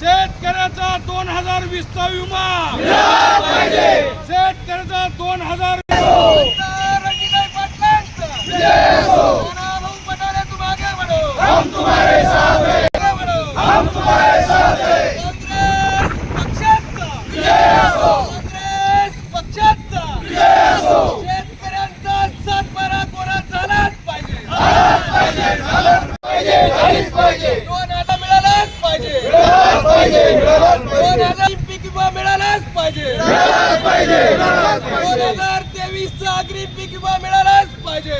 शेतकऱ्याचा दोन हजार वीस चा विमा शेतकऱ्याचा दोन हजार पीक विमा मिळालाच पाहिजे. दोन हजार तेवीस चा अग्रिम पीक विमा मिळालाच पाहिजे.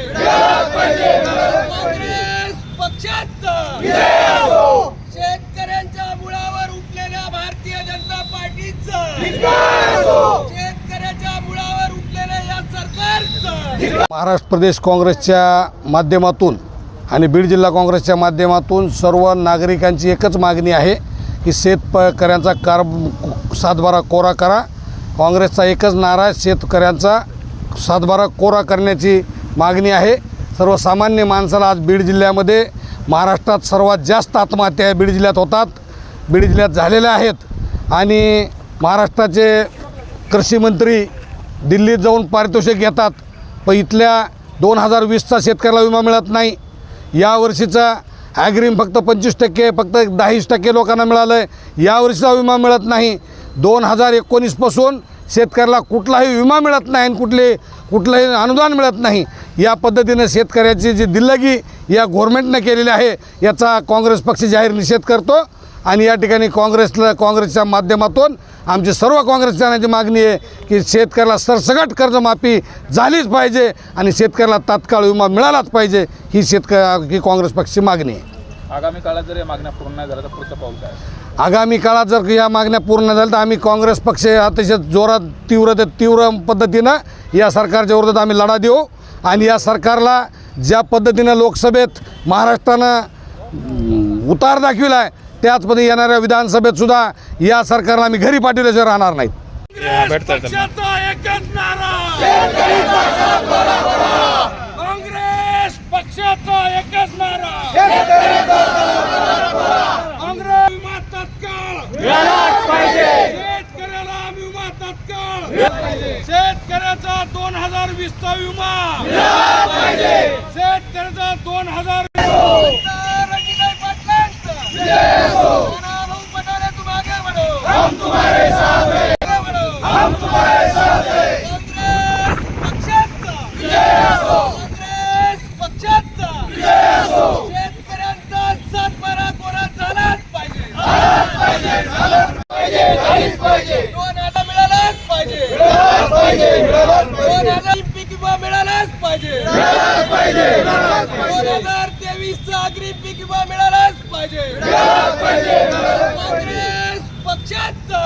काँग्रेस पक्षाचा. शेतकऱ्यांच्या मुळावर उठलेल्या भारतीय जनता पार्टीचं. शेतकऱ्याच्या मुळावर उठलेल्या या सरकारचं. महाराष्ट्र प्रदेश काँग्रेसच्या माध्यमातून आणि बीड जिल्हा काँग्रेसच्या माध्यमातून सर्व नागरिकांची एकच मागणी आहे. की शेतकऱ्यांचा कार सातबारा कोरा करा. काँग्रेसचा एकच नारा शेतकऱ्यांचा सातबारा कोरा करण्याची मागणी आहे. सर्वसामान्य माणसाला आज बीड जिल्ह्यामध्ये महाराष्ट्रात सर्वात जास्त आत्महत्या बीड जिल्ह्यात होतात. बीड जिल्ह्यात झालेल्या आहेत. आणि महाराष्ट्राचे कृषीमंत्री दिल्लीत जाऊन पारितोषिक घेतात. पण इथल्या दोन हजार वीसचा शेतकऱ्याला विमा मिळत नाही. यावर्षीचा ॲग्रीम फक्त पंचवीस टक्के फक्त दहावीस टक्के लोकांना मिळालं आहे यावर्षीचा विमा मिळत नाही. दोन हजार एकोणीसपासून शेतकऱ्याला कुठलाही विमा मिळत नाही आणि कुठले कुठलंही अनुदान मिळत नाही. या पद्धतीनं शेतकऱ्याची जी दिल्लगी या गव्हर्मेंटनं केलेली आहे याचा काँग्रेस पक्ष जाहीर निषेध करतो. आणि या ठिकाणी काँग्रेसला काँग्रेसच्या माध्यमातून आमची सर्व काँग्रेसच्या मागणी आहे की शेतकऱ्याला सरसकट कर्जमाफी झालीच पाहिजे आणि शेतकऱ्याला तात्काळ विमा मिळालाच पाहिजे ही शेतक ही काँग्रेस पक्षाची मागणी आहे. आगामी काळात जर या मागण्या पूर्ण नाही झाल्या तर पुढचं पाऊल काय? आगामी काळात जर या मागण्या पूर्ण झाल्या तर आम्ही काँग्रेस पक्ष अतिशय जोरात तीव्र तीव्र पद्धतीनं या सरकारच्या विरोधात आम्ही लढा देऊ. आणि या सरकारला ज्या पद्धतीनं लोकसभेत महाराष्ट्रानं उतार दाखविला आहे त्याचमध्ये येणाऱ्या विधानसभेत सुद्धा या सरकारला आम्ही घरी पाठवल्याशिवाय राहणार नाहीत काँग्रेस पक्षाचा एकच शेतकऱ्याला विमा शेतकऱ्याचा दोन हजार वीसचा विमा. शेतकऱ्याचा दोन हजार काँग्रेस पक्षाचा. शेतकऱ्यांचा सातबारा कोणा झालाच पाहिजे. दोन हजार मिळालाच पाहिजे. दोन हजार पीक विमा मिळालाच पाहिजे. दोन हजार तेवीस चा अग्री पीक विमा मिळालाच पाहिजे. काँग्रेस पक्षाचा.